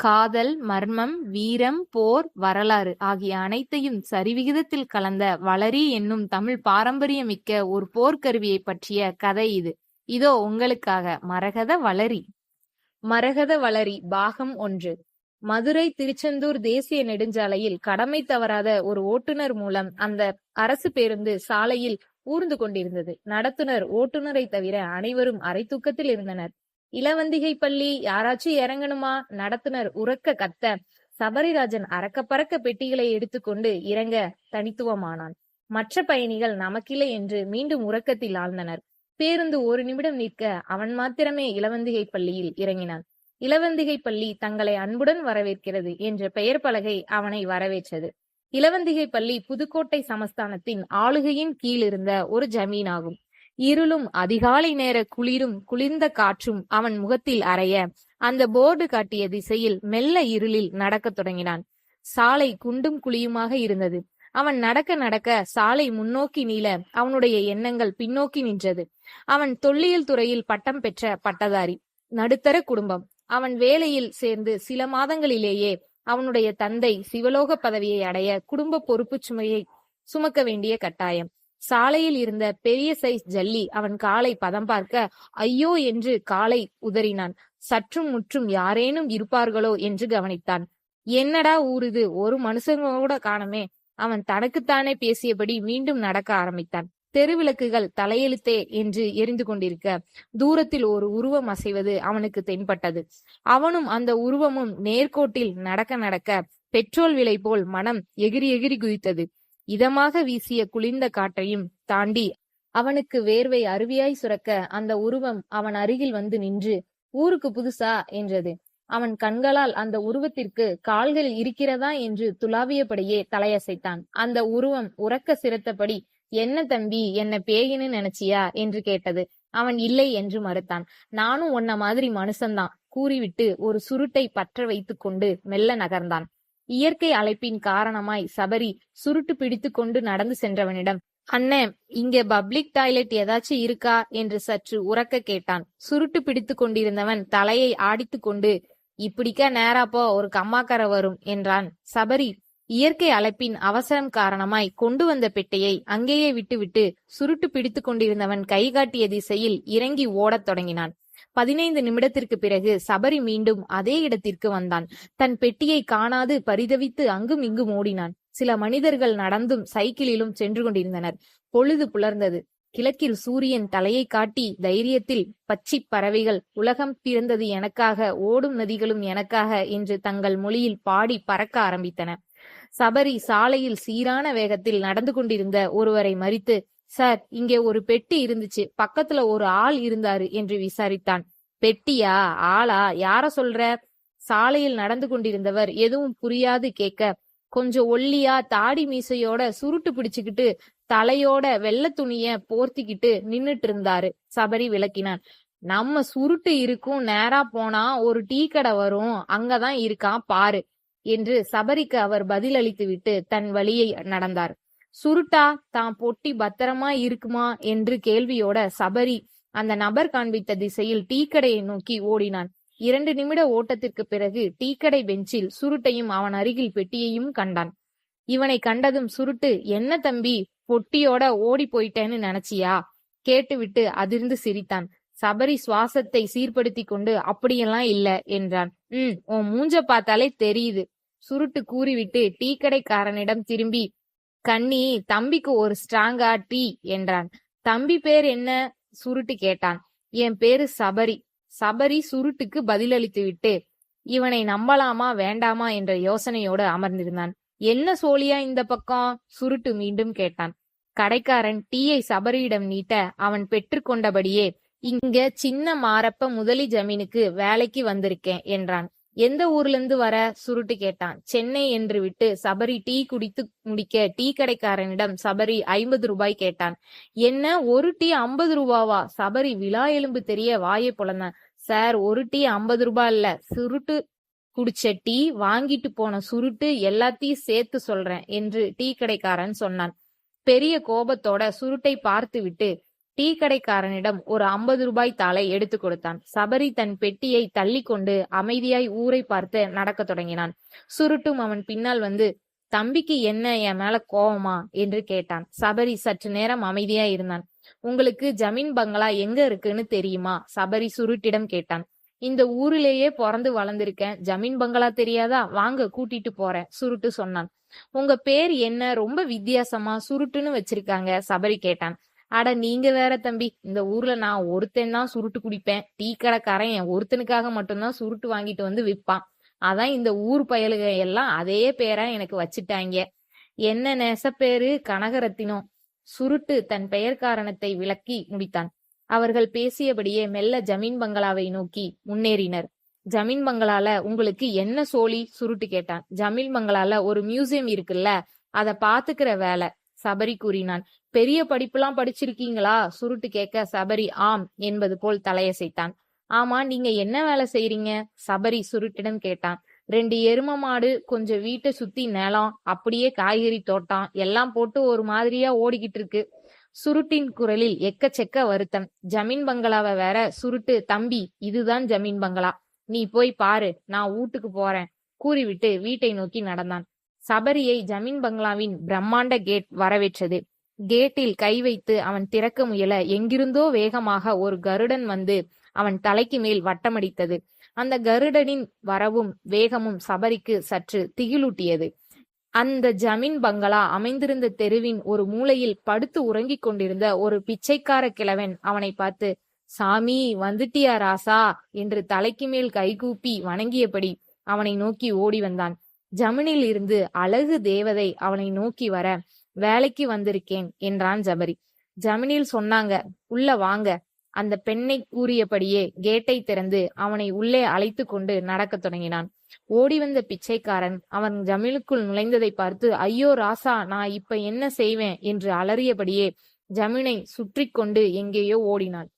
காதல், மர்மம், வீரம், போர், வரலாறு ஆகிய அனைத்தையும் சரிவிகிதத்தில் கலந்த வளரி என்னும் தமிழ் பாரம்பரியமிக்க ஒரு போர்க்கருவியைப் பற்றிய கதை இது. இதோ உங்களுக்காக மரகத வளரி. மரகத வளரி பாகம் ஒன்று மதுரை திருச்செந்தூர் தேசிய நெடுஞ்சாலையில் கடமை தவறாத ஒரு ஓட்டுநர் மூலம் அந்த அரசு பேருந்து சாலையில் ஊர்ந்து கொண்டிருந்தது. நடத்துனர் ஓட்டுநரை தவிர அனைவரும் அரை தூக்கத்தில் இருந்தனர். இளவந்திகை பள்ளி யாராச்சும் இறங்கணுமா? நடத்துனர் உறக்க கத்த. சபரிராஜன் அறக்க பறக்க பெட்டிகளை எடுத்துக்கொண்டு இறங்க தனித்துவமானான். மற்ற பயணிகள் நமக்கில்லை என்று மீண்டும் உறக்கத்தில் ஆழ்ந்தனர். பேருந்து ஒரு நிமிடம் நிற்க அவன் மாத்திரமே இளவந்திகை பள்ளியில் இறங்கினான். இளவந்திகை பள்ளி தங்களை அன்புடன் வரவேற்கிறது என்ற பெயர் பலகை அவனை வரவேற்றது. இளவந்திகை பள்ளி புதுக்கோட்டை சமஸ்தானத்தின் ஆளுகையின் கீழ் இருந்த ஒரு ஜமீன் ஆகும் இருளும் அதிகாலை நேர குளிரும் குளிர்ந்த காற்றும் அவன் முகத்தில் அறைய அந்த போர்டு காட்டிய திசையில் மெல்ல இருளில் நடக்கத் தொடங்கினான். சாலை குண்டும் குழியுமாக இருந்தது. அவன் நடக்க நடக்க சாலை முன்னோக்கி நீள அவனுடைய எண்ணங்கள் பின்னோக்கி நின்றது. அவன் தொல்லியல் துறையில் பட்டம் பெற்ற பட்டதாரி நடுத்தர குடும்பம். அவன் வேலையில் சேர்ந்து சில மாதங்களிலேயே அவனுடைய தந்தை சிவலோக பதவியை அடைய குடும்ப பொறுப்பு சுமையை சுமக்க வேண்டிய கட்டாயம். சாலையில் இருந்த பெரிய சைஸ் ஜல்லி அவன் காலை பதம் பார்க்க ஐயோ என்று காலை உதறினான். சற்றும் முற்றும் யாரேனும் இருப்பார்களோ என்று கவனித்தான். என்னடா ஊருது ஒரு மனுஷங்க கூட காணமே அவன் தனக்குத்தானே பேசியபடி மீண்டும் நடக்க ஆரம்பித்தான். தெருவிளக்குகள் தலையெழுத்தே என்று எரிந்து கொண்டிருக்க தூரத்தில் ஒரு உருவம் அசைவது அவனுக்கு தென்பட்டது. அவனும் அந்த உருவமும் நேர்கோட்டில் நடக்க நடக்க பெட்ரோல் விலை போல் மனம் எகிரி எகிரி குதித்தது. இதமாக வீசிய குளிர்ந்த காற்றையும் தாண்டி அவனுக்கு வேர்வை அருவியாய் சுரக்க அந்த உருவம் அவன் அருகில் வந்து நின்று ஊருக்கு புதுசா? என்றது. அவன் கண்களால் அந்த உருவத்திற்கு கால்கள் இருக்கிறதா என்று துளாவியபடியே தலையசைத்தான். அந்த உருவம் உறக்க சிரத்தபடி என்ன தம்பி என்ன பேயின்னு நினைச்சியா? என்று கேட்டது. அவன் இல்லை என்று மறுத்தான். நானும் உன்ன மாதிரி மனுஷன்தான் கூறிவிட்டு ஒரு சுருட்டை பற்ற வைத்துக் கொண்டு மெல்ல நகர்ந்தான். இயற்கை அழைப்பின் காரணமாய் சபரி சுருட்டு பிடித்து கொண்டு நடந்து சென்றவனிடம் அண்ணே இங்க பப்ளிக் டாய்லெட் ஏதாச்சும் இருக்கா? என்று சற்று உறக்க கேட்டான். சுருட்டு பிடித்து கொண்டிருந்தவன் தலையை ஆடித்து கொண்டு இப்படிக்கா நேராப்போ ஒரு கம்மாக்கரை வரும் என்றான். சபரி இயற்கை அழைப்பின் அவசரம் காரணமாய் கொண்டு வந்த பெட்டையை அங்கேயே விட்டுவிட்டு சுருட்டு பிடித்து கொண்டிருந்தவன் கைகாட்டிய திசையில் இறங்கி ஓடத் தொடங்கினான். பதினைந்து நிமிடத்திற்கு பிறகு சபரி மீண்டும் அதே இடத்திற்கு வந்தான். தன் பெட்டியை காணாது பரிதவித்து அங்கும் இங்கும் ஓடினான். சில மனிதர்கள் நடந்தும் சைக்கிளிலும் சென்று கொண்டிருந்தனர். பொழுது புலர்ந்தது. கிழக்கில் சூரியன் தலையை காட்டி தைரியத்தில் பச்சி பறவைகள் உலகம் பிறந்தது எனக்காக ஓடும் நதிகளும் எனக்காக என்று தங்கள் மொழியில் பாடி பறக்க ஆரம்பித்தன. சபரி சாலையில் சீரான வேகத்தில் நடந்து கொண்டிருந்த ஒருவரை மறித்து சார் இங்கே ஒரு பெட்டி இருந்துச்சு. பக்கத்துல ஒரு ஆள் இருந்தாரு என்று விசாரித்தான். பெட்டியா? ஆளா? யார சொல்ற? சாலையில் நடந்து கொண்டிருந்தவர் எதுவும் புரியாது கேட்க கொஞ்சம் ஒல்லியா தாடி மீசையோட சுருட்டு பிடிச்சுக்கிட்டு தலையோட வெள்ள துணிய போர்த்திக்கிட்டு நின்னுட்டு இருந்தாரு சபரி விளக்கினான். நம்ம சுருட்டு இருக்கும் நேரா போனா ஒரு டீ கடை வரும். அங்கதான் இருக்கான் பாரு என்று சபரிக்கு அவர் பதிலளித்து விட்டு தன் வழியை நடந்தார். சுருட்டா தான் பொட்டி பத்திரமா இருக்குமா? என்று கேள்வியோட சபரி அந்த நபர் காண்பித்த திசையில் டீ கடையை நோக்கி ஓடினான். இரண்டு நிமிட ஓட்டத்திற்கு பிறகு டீக்கடை பெஞ்சில் சுருட்டையும் அவன் அருகில் பெட்டியையும் கண்டான். இவனை கண்டதும் சுருட்டு என்ன தம்பி பொட்டியோட ஓடி போயிட்டேன்னு நினைச்சியா? கேட்டுவிட்டு அதிர்ந்து சிரித்தான். சபரி சுவாசத்தை சீர்படுத்தி கொண்டு அப்படியெல்லாம் இல்ல என்றான். உம் உன் மூஞ்ச பார்த்தாலே தெரியுது சுருட்டு கூறிவிட்டு டீ கடைக்காரனிடம் திரும்பி கண்ணி தம்பிக்கு ஒரு ஸ்ட்ராங்கா டீ என்றான். தம்பி பேர் என்ன? சுருட்டு கேட்டான். என் பேரு சபரி. சபரி சுருட்டுக்கு பதிலளித்து விட்டு இவனை நம்பலாமா வேண்டாமா என்ற யோசனையோடு அமர்ந்திருந்தான். என்ன சோழியா இந்த பக்கம்? சுருட்டு மீண்டும் கேட்டான். கடைக்காரன் டீயை சபரியிடம் நீட்ட அவன் பெற்றுக்கொண்டபடியே இங்க சின்ன மாரப்ப முதலி ஜமீனுக்கு வேலைக்கு வந்திருக்கேன் என்றான். எந்த ஊர்ல இருந்து வர? சுருட்டு கேட்டான். சென்னை என்று விட்டு சபரி டீ குடித்து முடிக்க டீ கடைக்காரனிடம் சபரி ஐம்பது ரூபாய் கேட்டான். என்ன? ஒரு டீ ஐம்பது ரூபாவா? சபரி விழா எலும்பு தெரிய வாயை புலந்தான். சார் ஒரு டீ ஐம்பது ரூபாய் இல்ல. சுருட்டு குடிச்ச டீ வாங்கிட்டு போன சுருட்டு எல்லாத்தையும் சேர்த்து சொல்றேன் என்று டீ கடைக்காரன் சொன்னான். பெரிய கோபத்தோட சுருட்டை பார்த்து விட்டு டீ கடைக்காரனிடம் ஒரு ஐம்பது ரூபாய் தாளை எடுத்து கொடுத்தான். சபரி தன் பெட்டியை தள்ளி கொண்டு அமைதியாய் ஊரை பார்த்து நடக்கத் தொடங்கினான். சுருட்டும் அவன் பின்னால் வந்து தம்பிக்கு என்ன என் மேல கோவமா? என்று கேட்டான். சபரி சற்று நேரம் அமைதியா இருந்தான். உங்களுக்கு ஜமீன் பங்களா எங்க இருக்குன்னு தெரியுமா? சபரி சுருட்டிடம் கேட்டான். இந்த ஊரிலேயே பிறந்து வளர்ந்திருக்கேன். ஜமீன் பங்களா தெரியாதா? வாங்க கூட்டிட்டு போறேன் சுருட்டு சொன்னான். உங்க பேர் என்ன? ரொம்ப வித்தியாசமா சுருட்டுன்னு வச்சிருக்காங்க சபரி கேட்டான். அட நீங்க வேற தம்பி இந்த ஊர்ல நான் ஒருத்தன் தான் சுருட்டு குடிப்பேன். டீ கடைக்காரன் என் ஒருத்தனுக்காக மட்டும்தான் சுருட்டு வாங்கிட்டு வந்து விற்பான் அதான் இந்த ஊர் பயலுக எல்லாம் அதே பேரா எனக்கு வச்சுட்டாங்க. என்ன நெசப்பேரு கனகரத்தினம் சுருட்டு தன் பெயர் காரணத்தை விளக்கி முடித்தான். அவர்கள் பேசியபடியே மெல்ல ஜமீன் பங்களாவை நோக்கி முன்னேறினர். ஜமீன் பங்களால உங்களுக்கு என்ன சோழி? சுருட்டு கேட்டான். ஜமீன் பங்களால ஒரு மியூசியம் இருக்குல்ல அத பாத்துக்கிற வேலை சபரி கூறினான். பெரிய படிப்புலாம் படிச்சிருக்கீங்களா? சுருட்டு கேட்க சபரி ஆம் என்பது போல் தலையசைத்தான். ஆமா நீங்க என்ன வேலை செய்யறீங்க சபரி சுருட்டிடம் கேட்டான். ரெண்டு எரும மாடு கொஞ்சம் வீட்டை சுத்தி நிலம் அப்படியே காய்கறி தோட்டம் எல்லாம் போட்டு ஒரு மாதிரியா ஓடிக்கிட்டு இருக்கு. சுருட்டின் குரலில் எக்கச்சக்க வருத்தம். ஜமீன் பங்களாவை வேற சுருட்டு தம்பி இதுதான் ஜமீன் பங்களா. நீ போய் பாரு நான் வீட்டுக்கு போறேன். கூறிவிட்டு வீட்டை நோக்கி நடந்தான். சபரியை ஜமீன் பங்களாவின் பிரம்மாண்ட கேட் வரவேற்றது. கேட்டில் கை வைத்து அவன் திறக்க முயல. எங்கிருந்தோ வேகமாக ஒரு கருடன் வந்து அவன் தலைக்கு மேல் வட்டமடித்தது. அந்த கருடனின் வரவும் வேகமும் சபரிக்கு சற்று திகிலூட்டியது. அந்த ஜமீன் பங்களா அமைந்திருந்த தெருவின் ஒரு மூலையில் படுத்து உறங்கிக் கொண்டிருந்த ஒரு பிச்சைக்கார கிழவன் அவனை பார்த்து சாமி வந்துட்டியா ராசா? என்று தலைக்கு மேல் கைகூப்பி வணங்கியபடி அவனை நோக்கி ஓடி வந்தான். ஜமீனில் இருந்து அழகு தேவதை அவனை நோக்கி வர வேலைக்கு வந்திருக்கேன் என்றான் ஜபரி. ஜமீனில் சொன்னாங்க உள்ள வாங்க. அந்த பெண்ணை கூறியபடியே கேட்டை திறந்து அவனை உள்ளே அழைத்து கொண்டு நடக்கத் தொடங்கினான். ஓடி வந்த பிச்சைக்காரன் அவன் ஜமீனுக்குள் நுழைந்ததை பார்த்து ஐயோ ராசா நான் இப்ப என்ன செய்வேன்? என்று அலறியபடியே ஜமீனை சுற்றி கொண்டு எங்கேயோ ஓடினான்.